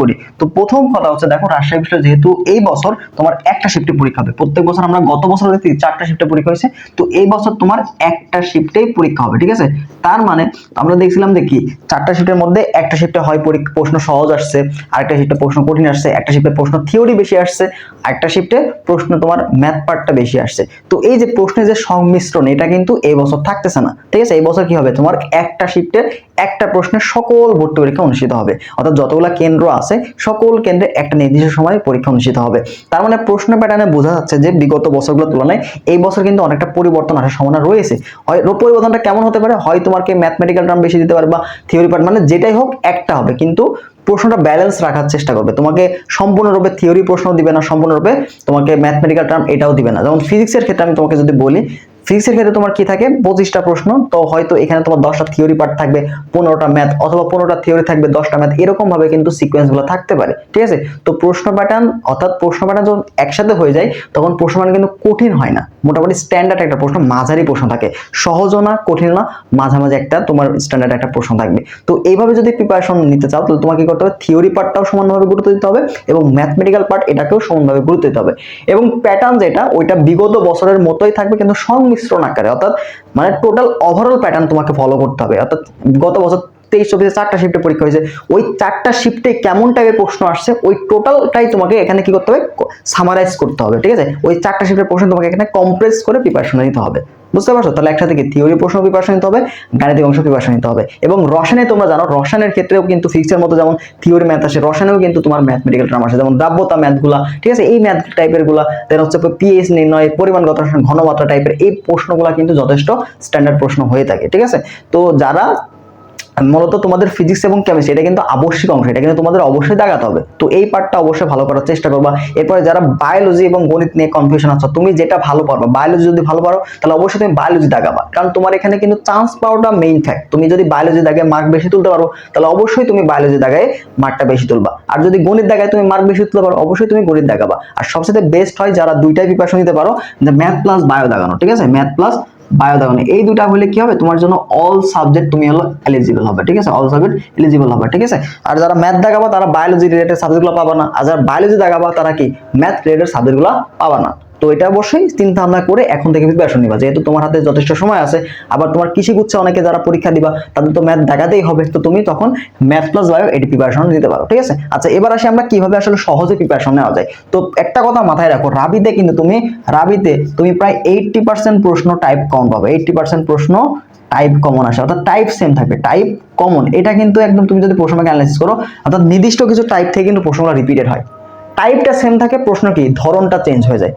করি। তো প্রথম কথা হচ্ছে, দেখো, রাজশাহী বিষয়ে যেহেতু এই বছর তোমার একটা শিফটে পরীক্ষা হবে। প্রত্যেক বছর আমরা গত বছর দেখি চারটা শিফটে পরীক্ষা হয়েছে, তো এই বছর তোমার একটা শিফটেই পরীক্ষা হবে, ঠিক আছে? তার মানে আমরা দেখছিলাম যে কি, চারটা শিফটের মধ্যে একটা শিফটে হয় পরীক্ষা প্রশ্ন সহজ আসছে, আরেকটা শিফটে প্রশ্ন কঠিন আসছে, একটা শিফটে প্রশ্ন থিওরি বেশি আসছে, আরেকটা শিফটে প্রশ্ন তোমার ম্যাথ পার্টটা বেশি আসছে। তো এই যে প্রশ্নের যে সংমিশ্রণ, এটা কিন্তু এই বছর থাকতেছে না, ঠিক আছে? এই বছর কি হবে? তোমার একটা শিফটে একটা প্রশ্নের সকল ভর্তি পরীক্ষা অনুষ্ঠিত হবে। অর্থাৎ যতগুলা কেন্দ্র আছে সকল কেন্দ্রে একটা নির্দিষ্ট সময় পরীক্ষা অনুষ্ঠিত হবে। তার মানে প্রশ্ন প্যাটার্নে বোঝা যাচ্ছে যে বিগত বছরগুলোর তুলনায় এই বছর কিন্তু অনেকটা পরিবর্তন আসার সম্ভাবনা রয়েছে। হয় পরিবর্তনটা কেমন হতে পারে? হয় তোমাকে ম্যাথমেটিক্যাল টার্ম বেশি দিতে পারে বা থিওরি পার্ট মানে যেটাই হোক, একটা হবে। কিন্তু প্রশ্নটা ব্যালেন্স রাখার চেষ্টা করবে। তোমাকে সম্পূর্ণরূপে থিওরি প্রশ্ন দিবে না সম্পূর্ণরূপে তোমাকে ম্যাথমেটিক্যাল টার্ম এটাও দিবে না। যেমন ফিজিক্সের ক্ষেত্রে আমি তোমাকে যদি বলি ফিজিক্সের ক্ষেত্রে তোমার কি থাকে? পঁচিশটা প্রশ্ন, তো হয়তো এখানে তোমার দশটা থিওরি পার্ট থাকবে, পনেরোটা ম্যাথ অথবা পনেরোটা থিওরি থাকবে, দশটা ম্যাথ এরকম ভাবে কিন্তু সিকোয়েন্সগুলো থাকতে পারে, ঠিক আছে? তো প্রশ্ন প্যাটার্ন অর্থাৎ প্রশ্ন প্যাটার্ন যখন একসাথে হয়ে যায়, তখন প্রশ্ন প্যাটার্ন কিন্তু কঠিন হয় না। মোটামুটি স্ট্যান্ডার্ড একটা প্রশ্ন, মাঝারি প্রশ্ন থাকে। সহজও না, কঠিন না, মাঝামাঝি একটা তোমার স্ট্যান্ডার্ড একটা প্রশ্ন থাকবে। তো এইভাবে যদি প্রিপারেশন নিতে চাও, তাহলে তোমাকে করতে হবে? থিওরি পার্টটাও সমানভাবে গুরুত্ব দিতে হবে এবং ম্যাথমেটিক্যাল পার্ট এটাকেও সমানভাবে গুরুত্ব দিতে হবে। এবং প্যাটার্ন যেটা, ওইটা বিগত বছরের মতোই থাকবে, কিন্তু সংমিশ্রণ আকারে। অর্থাৎ মানে টোটাল ওভারঅল প্যাটার্ন তোমাকে ফলো করতে হবে। অর্থাৎ গত বছর তেইশ, চব্বিশে চারটা শিফটে পরীক্ষা হয়েছে। ওই চারটা শিফটে কেমন টাইপের প্রশ্ন আসছে, ওই টোটালটাই তোমাকে এখানে কি করতে হবে? সামারাইজ করতে হবে, ঠিক আছে? ওই চারটা শিফটের প্রশ্ন তোমাকে এখানে কম্প্রেস করে প্রিপারেশন নিতে হবে। বুঝতে পারছ? তাহলে একসাথে কি থিওরি প্রশ্ন প্রিপারেশন নিতে হবে, গাণিতিক অংশ প্রিপারেশন নিতে হবে। এবং রসায়নে তোমরা জানো, রসায়নের ক্ষেত্রেও কিন্তু ফিজিক্সের মতো যেমন থিওরি ম্যাথ আসে, রসায়নেও কিন্তু তোমার ম্যাথমেটিক্যাল টার্ম আসে। যেমন দ্রাব্যতা ম্যাথগুলা ঠিক আছে? এই ম্যাথ টাইপেরগুলা দেন হচ্ছে পিএইচ নির্ণয়, পরিমাণগত ঘনমাত্রা টাইপের এই প্রশ্নগুলা কিন্তু যথেষ্ট স্ট্যান্ডার্ড প্রশ্ন হয়ে থাকে, ঠিক আছে? তো যারা মূলত তোমাদের ফিজিক্স এবং কেমিস্ট্রি এটা কিন্তু আবশ্যিক অংশ, এটা কিন্তু তোমাদের অবশ্যই দেখাতে হবে। তো এই পার্টটা অবশ্যই ভালো করার চেষ্টা করবা। এরপরে যারা বায়োলজি এবং গণিত নিয়ে কনফিউশন আছে, তুমি যেটা ভালো পারবা বায়োলজি যদি ভালো পারো, তাহলে অবশ্যই তুমি বায়োলজি দাগাবা কারণ তোমার এখানে কিন্তু চান্স পাওয়াটা মেইন ফ্যাক্ট তুমি যদি বায়োলজি দাগায় মার্ক বেশি তুলতে পারো, তাহলে অবশ্যই তুমি বায়োলজি দাগায় মার্কটা বেশি তুলবা। আর যদি গণিত দাগায় তুমি মার্ক বেশি তুলতে পারো, অবশ্যই তুমি গণিত দাগাবা আর সবচেয়ে বেস্ট হয় যারা দুইটাই প্রিপারেশন নিতে পারো ম্যাথ প্লাস বায়ো দাগানো ঠিক আছে? ম্যাথ প্লাস বায়ো দাগানো এই দুটা হলে কি হবে? তোমার জন্য অল সাবজেক্ট তুমি হলো এলিজিবল হবে, ঠিক আছে? অল সাবজেক্ট এলিজিবল হবে, ঠিক আছে? আর যারা ম্যাথ দেখাবা, তারা বায়োলজি রিলেটেড সাবজেক্টগুলো পাবা না। আর যারা বায়োলজি দেখাবা, তারা কি? ম্যাথ রিলেটেড সাবজেক্টগুলো পাবা না। তো এটা অবশ্যই চিন্তা ভাবনা করে এখন থেকে প্রিপারেশন নিবা। যেহেতু তোমার হাতে যথেষ্ট সময় আছে, আবার তোমার কৃষি গুচ্ছে অনেকে যারা পরীক্ষা দিবা, তাদের তো ম্যাথ দেখাতেই হবে। তো তুমি তখন ম্যাথ প্লাস বায়ো এটি প্রিপারেশন নিতে পারো, ঠিক আছে? আচ্ছা এবার আসি আমরা কীভাবে আসলে সহজে প্রিপারেশন নেওয়া যায়। তো একটা কথা মাথায় রাখো, রাবিতে কিন্তু তুমি, রাবিতে তুমি প্রায় এইটটি পার্সেন্ট প্রশ্ন টাইপ কম পাবে। এইটটি পার্সেন্ট প্রশ্ন টাইপ কমন আসে, অর্থাৎ টাইপ সেম থাকবে টাইপ কমন এটা কিন্তু একদম তুমি যদি প্রশ্নকে অ্যানালাইসিস করো, অর্থাৎ নির্দিষ্ট কিছু টাইপ থেকে কিন্তু প্রশ্নগুলো রিপিটেড হয়। টাইপটা সেম থাকে, প্রশ্ন কি? ধরনটা চেঞ্জ হয়ে যায়।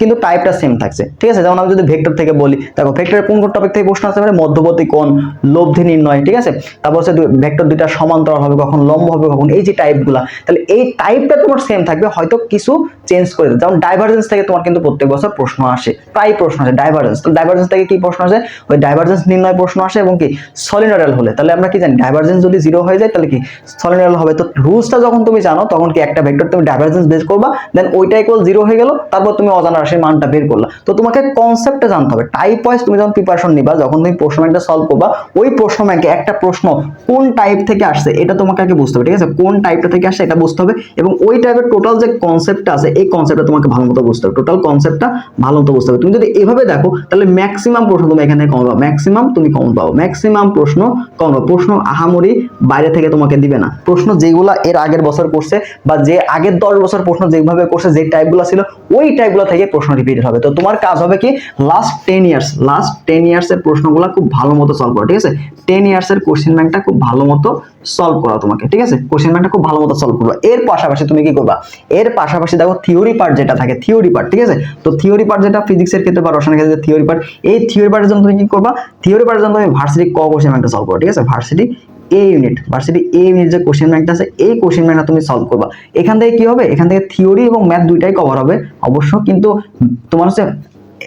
কিন্তু টাইপটা সেম থাকছে। ঠিক আছে? যেমন আমি যদি ভেক্টর থেকে বলি, দেখো ভেক্টরের কোন কোন টপিক থেকে প্রশ্ন আসতে পারে? মধ্যবর্তী কোণ, লব্ধি নির্ণয়, ঠিক আছে? তারপর হচ্ছে ভেক্টর দুইটা সমান্তরাল হবে, কখন লম্ব হবে, কখন এই যে টাইপগুলা তাহলে এই টাইপটা তোমার সেম থাকবে, হয়তো কিছু চেঞ্জ করে দেবে যেমন ডাইভারজেন্স থেকে তোমার কিন্তু প্রত্যেক বছর প্রশ্ন আসে, প্রায় প্রশ্ন আসে ডাইভারজেন্স তো ডাইভারজেন্স থেকে কি প্রশ্ন আসে? ওই ডাইভারজেন্স নির্ণয় প্রশ্ন আসে এবং কি? সলিনয়েডাল হলে। তাহলে আমরা কি জানি? ডাইভারজেন্স যদি জিরো হয়ে যায়, তাহলে কি? সলিনয়েডাল হবে। তো রুলসটা যখন তুমি জানো, তখন কি একটা ভেক্টর তুমি ডাইভারজেন্স বেস করবা দেন ওইটা ইকুয়াল জিরো হয়ে গেল, তারপর তুমি অজানা রাশির মানটা বের করলা। তো তোমাকে কনসেপ্টটা জানতে হবে। টাইপ ওয়াইজ তুমি যখন প্রিপারেশন নিবা, যখন তুমি প্রশ্ন ব্যাংকটা সলভ করবা, ওই প্রশ্ন ব্যাংকে একটা প্রশ্ন কোন টাইপ থেকে আসছে, এটা তোমাকে আগে বুঝতে হবে, ঠিক আছে? কোন টাইপটা থেকে আসছে, এটা বুঝতে হবে এবং ওই টাইপের টোটাল যে কনসেপ্টটা আছে, এই কনসেপ্টটা তোমাকে ভালো মতো বুঝতে হবে। টোটাল কনসেপ্টটা ভালো মতো বুঝতে হবে। তুমি যদি এভাবে দেখো, তাহলে ম্যাক্সিমাম প্রশ্ন তুমি এখানে কমন পাবো। ম্যাক্সিমাম তুমি কমন পাবো। ম্যাক্সিমাম প্রশ্ন কমন পাবো। প্রশ্ন আহামরি বাইরে থেকে তোমাকে দিবে না। প্রশ্ন যেগুলা এর আগের বছর করছে বা যে আগের দশ বছর প্রশ্ন যেভাবে করছে, যে টাইপগুলো ছিল, ওই টাইপগুলো থেকে প্রশ্ন রিপিটেড হবে। তো তোমার কাজ হবে কি? Last ten years last ten years এর প্রশ্নগুলো খুব ভালো মতো সলভ করা, ঠিক আছে? টেন ইয়ার্স এর কোশ্চেন ব্যাংকটা খুব ভালো মতো সলভ করা তোমাকে, ঠিক আছে? কোশ্চেন ব্যাংকটা খুব ভালো মতো সলভ করবা। এর পাশাপাশি তুমি কি করবা? এর পাশাপাশি দেখো থিওরি পার্ট যেটা থাকে থিওরি পার্ট ঠিক আছে? তো থিওরি পার্ট যেটা ফিজিক্সের ক্ষেত্রে বা রসায়নের ক্ষেত্রে থিওরি পার্ট এই থিওরি পার্টের জন্য তুমি কি করবা? থিওরি পার্টের জন্য তুমি ভার্সিটি ক কোশ্চেন ব্যাংকটা সলভ করো ঠিক আছে? Varsity A unit varsity A unit যে কোশ্চেন ব্যাংকটা আছে, এই কোশ্চেন ব্যাংকটা তুমি সলভ করবা। এখান থেকে কি হবে? এখান থেকে থিওরি এবং ম্যাথ দুইটাই কভার হবে। অবশ্য কিন্তু তোমার হচ্ছে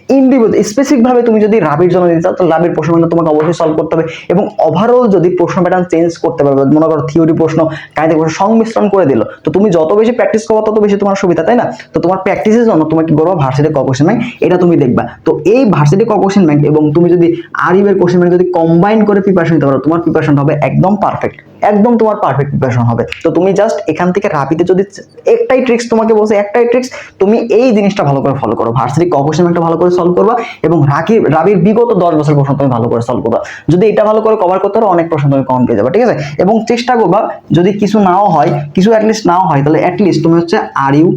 ইন্ডিভিজুয়াল স্পেসিফিক ভাবে তুমি যদি রাবির জন্য দিতে চাও তো রাবির প্রশ্ন ব্যাংকটা তোমাকে অবশ্যই সলভ করতে হবে। এবং ওভারঅল যদি প্রশ্ন প্যাটার্ন চেঞ্জ করতে পারবে, মনে করো থিওরি প্রশ্ন, গাণিতিক প্রশ্ন সংমিশ্রণ করে দিল, তো তুমি যত বেশি প্র্যাকটিস করবে, তত বেশি তোমার সুবিধা, তাই না? তো তোমার প্র্যাকটিসের জন্য তোমার কি করব? ভার্সিটি ক কোশ্চেন ব্যাংক এটা তুমি দেখবা। তো এই ভার্সিটি ক কোশ্চেন ব্যাংক এবং তুমি যদি আরিবের কোশ্চেন ব্যাংক যদি কম্বাইন করে প্রিপারেশন নিতে পারো, তোমার প্রিপারেশন হবে একদম পারফেক্ট একদম তোমার পারফেক্ট প্রিপারেশন হবে। তো তুমি জাস্ট এখান থেকে রাপিতে যদি একটাই ট্রিক্স তোমাকে বলছে, একটাই ট্রিক্স তুমি এই জিনিসটা ভালো করে ফলো করো। ভার্সিটি ক কোশ্চেন ব্যাংকটা ভালো করে সলভ করবা এবং রাকি রাবির বিগত দশ বছর প্রশ্ন তুমি ভালো করে সলভ করবা। যদি এটা ভালো করে কভার করতে পারো, অনেক প্রশ্ন তুমি কম পেয়ে যাবে ঠিক আছে? এবং চেষ্টা করবা, যদি কিছু নাও হয়, কিছু অ্যাটলিস্ট নাও হয়, তাহলে অ্যাটলিস্ট তুমি হচ্ছে আর ইউ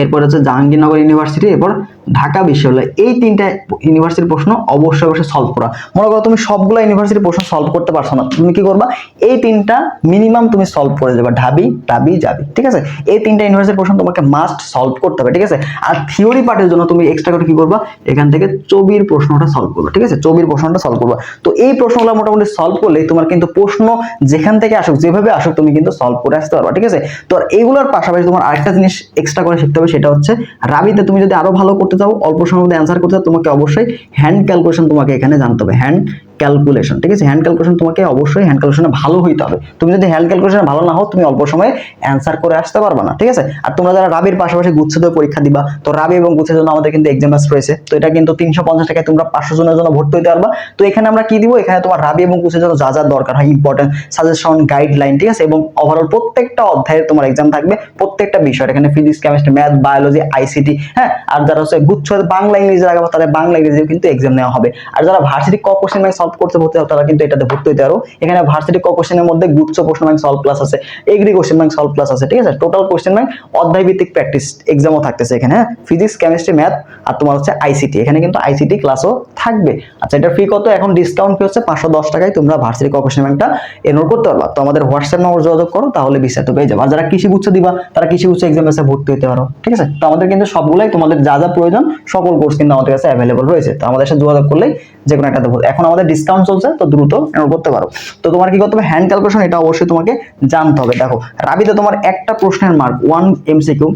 এরপর হচ্ছে জাহাঙ্গীরনগর ইউনিভার্সিটি এরপর ঢাকা বিশ্ববিদ্যালয়, এই তিনটা ইউনিভার্সিটির প্রশ্ন অবশ্যই অবশ্যই সলভ করা। মনে করো তুমি সবগুলো ইউনিভার্সিটির প্রশ্ন সলভ করতে পারছ না, তুমি কি করবা? এই তিনটা মিনিমাম তুমি সলভ করে যাবে ঢাবি টাবি যাবি, ঠিক আছে? এই তিনটা ইউনিভার্সিটির প্রশ্ন তোমাকে মাস্ট সলভ করতে হবে, ঠিক আছে? আর থিওরি পার্টের জন্য তুমি এক্সট্রা করে কি করবা? এখান থেকে ছবির প্রশ্নটা সলভ করবে, ঠিক আছে? ছবির প্রশ্নটা সলভ করবা। তো এই প্রশ্নগুলো মোটামুটি সলভ করলে তোমার কিন্তু প্রশ্ন যেখান থেকে আসুক, যেভাবে আসুক, তুমি কিন্তু সলভ করে আসতে পারবা, ঠিক আছে? তো এইগুলোর পাশাপাশি তোমার আরেকটা জিনিস এক্সট্রা করে শিখতে হবে, সেটা হচ্ছে রাবিতে তুমি যদি আরও ভালো করতে চাও, অল্প সময়ের মধ্যে অ্যান্সার করতে চাও, তোমাকে অবশ্যই হ্যান্ড ক্যালকুলেশন তোমাকে এখানে জানতে হবে। হ্যান্ড ক্যালকুলেশন ঠিক আছে? হ্যান্ড ক্যালকুলেশন তোমাকে অবশ্যই হ্যান্ড ক্যালকুলেশনে ভালো হইতে হবে। তুমি যদি হ্যান্ড ক্যালকুলেশনে ভালো না হও, তুমি অল্প সময়ে অ্যান্সার করে আসতে পারবে না, ঠিক আছে? আর তোমরা যারা রাবির পাশাপাশি গুচ্ছদের পরীক্ষা দিবা, তো রাবি এবং গুচ্ছের জন্য আমাদের কিন্তু এক্সাম রয়েছে, তো এটা কিন্তু তিনশো পঞ্চাশ টাকায় তোমরা পাঁচশো জনের জন্য ভর্তি হতে পারবা। তো এখানে আমরা কি দিব? এখানে তোমার রাবি এবং গুচ্ছের জন্য যা যা দরকার হয় ইম্পর্টেন্ট সাজেশন গাইডলাইন ঠিক আছে? এবং ওভারঅল প্রত্যেকটা অধ্যায়ের তোমার এক্সাম থাকবে, প্রত্যেকটা বিষয়। এখানে physics chemistry math biology ICT হ্যাঁ? আর যারা হচ্ছে গুচ্ছ বাংলা, ইংরেজি লাগাবো তাদের বাংলা, ইংরেজিও কিন্তু এক্সাম নেওয়া হবে। আর যারা ভার্সিটি ক কোশ্চেন ব্যাংক সলভ করতে ভর্তি তারা কিন্তু এটাতে ভর্তি হতে পারো। এখানে ভার্সিটি ক কোশ্চেনের মধ্যে গুচ্ছ প্রশ্ন ব্যাংক সলভ ক্লাস আছে agri question bank solve class আছে, ঠিক আছে? টোটাল কোশ্চেন ব্যাংক অধ্যায় ভিত্তিক প্র্যাকটিস এক্সামও থাকতেছে এখানে হ্যাঁ? ফিজিক্স কেমিস্ট্রি ম্যাথ আর তোমার হচ্ছে আইসিটি এখানে কিন্তু আইসিটি ক্লাসও থাকবে। আচ্ছা এটা ফি কত? এখন ডিসকাউন্ট ফি হচ্ছে পাঁচশো দশ টাকায় তোমরা ভার্সিটি ক কোশ্চেন ব্যাংকটা এনরোল করতে পারবা। তো আমাদের হোয়াটসঅ্যাপ নম্বর যোগাযোগ করো, তাহলে বিস্তারিত পেয়ে যাবে। আর যারা কৃষি গুচ্ছ দিবা, তারা কৃষি গুচ্ছ এক্সাম এসে ভর্তি হতে পারো, ঠিক আছে? তো আমাদের কিন্তু সবগুলাই তোমাদের যা যা প্রয়োজন, সকল কোর্স কিন্তু আমাদের কাছে অ্যাভেলেবল রয়েছে। তো আমাদের সাথে যোগাযোগ করলেই যে কোনো ভর্তি- এখন আমাদের ডিসকাউন্ট চলছে, তো দ্রুত এনরোল করতে পারো। তো তোমার কি করতে হবে? হ্যান্ড ক্যালকুলেশন এটা অবশ্যই তোমাকে জানতে হবে। দেখো, রাবিতে তোমার একটা প্রশ্নের মার্ক ওয়ান এমসিকিউ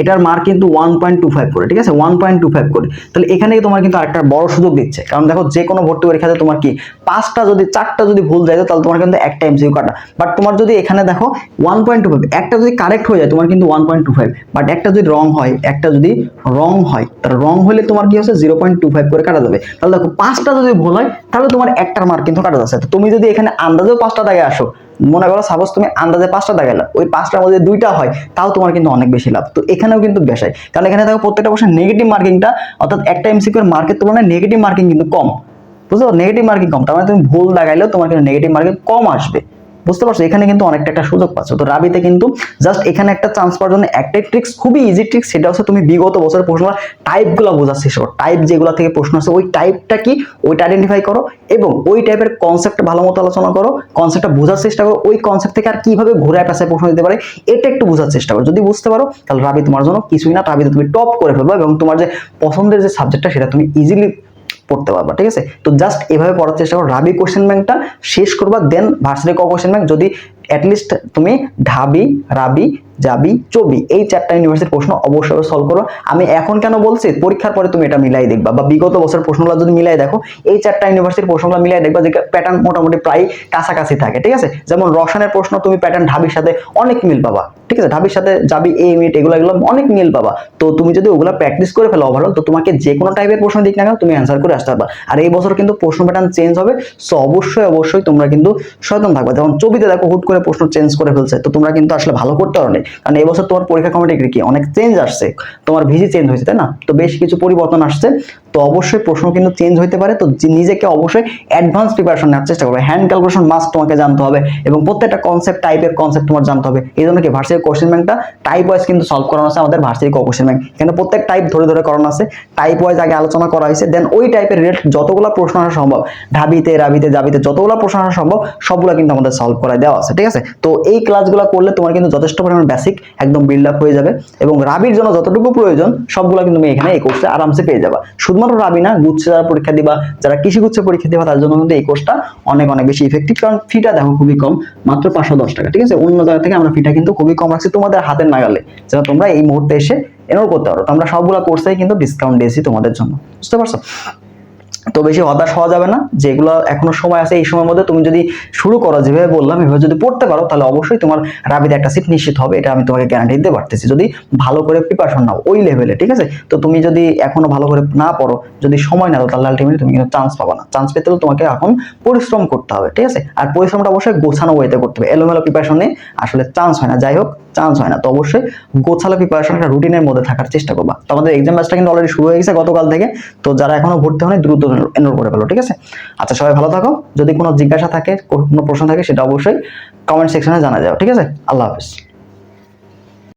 এটার মার্ক কিন্তু ওয়ান পয়েন্ট টু ফাইভ করে, ঠিক আছে? ওয়ান পয়েন্ট টু ফাইভ করে। তাহলে এখানে তোমার কিন্তু একটা বড় সুযোগ দিচ্ছে। কারণ দেখো, যে কোনো ভর্তি পরীক্ষাতে তোমার কি পাঁচটা যদি, চারটা যদি ভুল যায়, তাহলে তোমার কিন্তু একটা এমসিকিউ কাটা। বাট তোমার যদি এখানে দেখো ওয়ান পয়েন্ট টু ফাইভ একটা যদি কারেক্ট হয়ে যায়, তোমার কিন্তু one point two five but একটা যদি রং হয়, একটা যদি রং হয়, তাহলে রং হলে তোমার কি হচ্ছে জিরো পয়েন্ট টু ফাইভ করে কাটা যাবে। তাহলে দেখো, পাঁচটা যদি ভুল হয়, তাহলে তোমার একটার মার্ক কিন্তু কাটা যাচ্ছে। তুমি যদি এখানে আন্দাজেও পাঁচটা দাগে আসো মনে করো সাপোজ তুমি আন্দাজে পাঁচটা দেখালে ওই পাঁচটার মধ্যে দুইটা হয়, তাও তোমার কিন্তু অনেক বেশি লাভ। তো এখানেও কিন্তু বেশাই কারণ এখানে দেখো, প্রত্যেকটা বছর নেগেটিভ মার্কিংটা অর্থাৎ একটা এমসিকিউর মার্কের তুলনায় নেগেটিভ মার্কিং কিন্তু কম। বুঝলো নেগেটিভ মার্কিং কম। তার মানে তুমি ভুল দেখাইলেও তোমার কিন্তু নেগেটিভ মার্কিং কম আসবে। বুঝতে পারছ? এখানে কিন্তু অনেকটা একটা সুযোগ পাচ্ছ। তো রাবিতে কিন্তু জাস্ট এখানে একটা চান্স পাওয়ার জন্য একটাই ট্রিক্স খুবই ইজি ট্রিক্স সেটা হচ্ছে তুমি বিগত বছরের প্রশ্ন টাইপগুলো বোঝার চেষ্টা করো। টাইপ যেগুলো থেকে প্রশ্ন আছে ওই টাইপটা কি? ওইটা আইডেন্টিফাই করো এবং ওই টাইপের কনসেপ্ট ভালো মতো আলোচনা করো কনসেপ্টটা বোঝার চেষ্টা করো, ওই কনসেপ্ট থেকে আর কীভাবে ঘুরে পেঁচায় প্রশ্ন দিতে পারে, এটা একটু বোঝার চেষ্টা করো। যদি বুঝতে পারো, তাহলে রাবি তোমার জন্য কিছুই না, রাবিতে তুমি টপ করে ফেলব এবং তোমার যে পছন্দের যে সাবজেক্টটা সেটা তুমি ইজিলি পড়তে পারবা, ঠিক আছে? তো জাস্ট এভাবে পড়ার চেষ্টা করো। রাবি কোশ্চেন ব্যাংকটা শেষ করবা দেন ভার্সিটি ক কোশ্চেন ব্যাংক যদি অ্যাটলিস্ট তুমি ঢাবি, রাবি যাবি চবি এই চারটা ইউনিভার্সিটির প্রশ্ন অবশ্যই সলভ করো। আমি এখন কেন বলছি? পরীক্ষার পরে তুমি এটা মিলাই দেখবা বা বিগত বছর প্রশ্নগুলো যদি মিলাই দেখো, এই চারটা ইউনিভার্সিটির প্রশ্নগুলো মিলাই দেখবা যে প্যাটার্ন মোটামুটি প্রায় কাছাকাছি থাকে, ঠিক আছে? যেমন রসায়নের প্রশ্ন তুমি প্যাটার্ন ঢাবির সাথে অনেক মিল পাবা, ঠিক আছে? ঢাবির সাথে যাবি এই মিট এগুলো এগুলো অনেক মিল পাবা। তো তুমি যদি ওগুলো প্র্যাকটিস করে ফেলো ওভারঅল তো তোমাকে যে কোনো টাইপের প্রশ্ন দিক না কেন, তুমি অ্যান্সার করে আসতে পারবা। আর এই বছর কিন্তু প্রশ্ন প্যাটার্ন চেঞ্জ হবে সো অবশ্যই অবশ্যই তোমরা কিন্তু সচেতন থাকবে। যেমন চবিতে দেখো, হুট করে প্রশ্ন চেঞ্জ করে ফেলছে, তো তোমরা কিন্তু আসলে ভালো করতে পারো কারণ এবছর তোমার পরীক্ষা কমিটি কি অনেক চেঞ্জ আসছে। তোমার ভিজি চেঞ্জ হয়েছে, তাই না? তো বেশ কিছু পরিবর্তন আসছে। তো অবশ্যই প্রশ্ন কিন্তু চেঞ্জ হতে পারে। তো নিজেকে অবশ্যই অ্যাডভান্স প্রিপারেশন নেওয়ার চেষ্টা করবে। হ্যান্ড ক্যালকুলেশন মাস্ট তোমাকে জানতে হবে এবং প্রত্যেকটা কনসেপ্ট টাইপের কনসেপ্ট তোমার জানতে হবে। এই জন্য কি ভার্সিটি কোশ্চেন ব্যাংকটা টাইপ ওয়াইজ কিন্তু সলভ করানো আছে আমাদের ভার্সিটি কোশ্চেন ব্যাংক এখানে প্রত্যেক টাইপ ধরে ধরে করানো আছে। টাইপ ওয়াইজ আগে আলোচনা করা হয়েছে। দেন ওই টাইপের রেট যতগুলো প্রশ্ন আসা সম্ভব, ঢাবিতে, রাবিতে, জাবিতে যতগুলো প্রশ্ন আসা সম্ভব, সবগুলো কিন্তু আমাদের সলভ করা দেওয়া আছে। ঠিক আছে? তো এই ক্লাসগুলো করলে তোমার কিন্তু যথেষ্ট পরিমাণ বেসিক একদম বিল্ড আপ হয়ে যাবে এবং রাবির জন্য যতটুকু প্রয়োজন, সবগুলো কিন্তু তুমি এখানে এই কোর্সে আরামসে পেয়ে যাবা। শুধুমাত্র রাবি না, গুচ্ছে যারা পরীক্ষা দিবা, যারা কৃষি গুচ্ছে পরীক্ষা দিবা, তার জন্য কিন্তু এই কোর্সটা অনেক অনেক বেশি ইফেক্টিভ কারণ ফিটা দেখো খুবই কম, মাত্র পাঁচশো দশ টাকা, ঠিক আছে? অন্য জায়গা থেকে আমরা ফিটা কিন্তু খুবই কম রাখছি তোমাদের হাতের নাগালে, যেন তোমরা এই মুহূর্তে এসে এনরোল করতে পারো। তো আমরা সবগুলো কোর্সেই কিন্তু ডিসকাউন্ট দিয়েছি তোমাদের জন্য। বুঝতে পারছ? তো বেশি হতাশ হওয়া যাবে না। যেগুলো এখনও সময় আছে, এই সময়ের মধ্যে তুমি যদি শুরু করো, যেভাবে বললাম, এভাবে যদি পড়তে পারো, তাহলে অবশ্যই তোমার রাবিতে একটা সিট নিশ্চিত হবে। এটা আমি তোমাকে গ্যারান্টি দিতে পারতেছি। যদি ভালো করে প্রিপারেশন নাও ওই লেভেলে ঠিক আছে? তো তুমি যদি এখনও ভালো করে না পড়ো, যদি সময় না দাও, তাহলে আলটিমেটলি তুমি কিন্তু চান্স পাবা না। চান্স পেতে তোমাকে এখন পরিশ্রম করতে হবে, ঠিক আছে? আর পরিশ্রমটা অবশ্যই গোছানো ওয়েতে করতে হবে। এলোমেলো প্রিপারেশন আসলে চান্স হয় না। যাই হোক চান্স হয় না। তো অবশ্যই গোছালো প্রিপারেশন একটা রুটিনের মধ্যে থাকার চেষ্টা করবা। তো আমাদের এক্সাম ব্যাচটা কিন্তু অলরেডি শুরু হয়ে গেছে গতকাল থেকে। তো যারা এখনও ভর্তি হয়নি, দ্রুত এনরোল করে ফেলো, ঠিক আছে? আচ্ছা সবাই ভালো থাকো। যদি কোনো জিজ্ঞাসা থাকে, কোনো প্রশ্ন থাকে, সেটা অবশ্যই কমেন্ট সেকশনে জানা যাও, ঠিক আছে? আল্লাহ হাফিজ।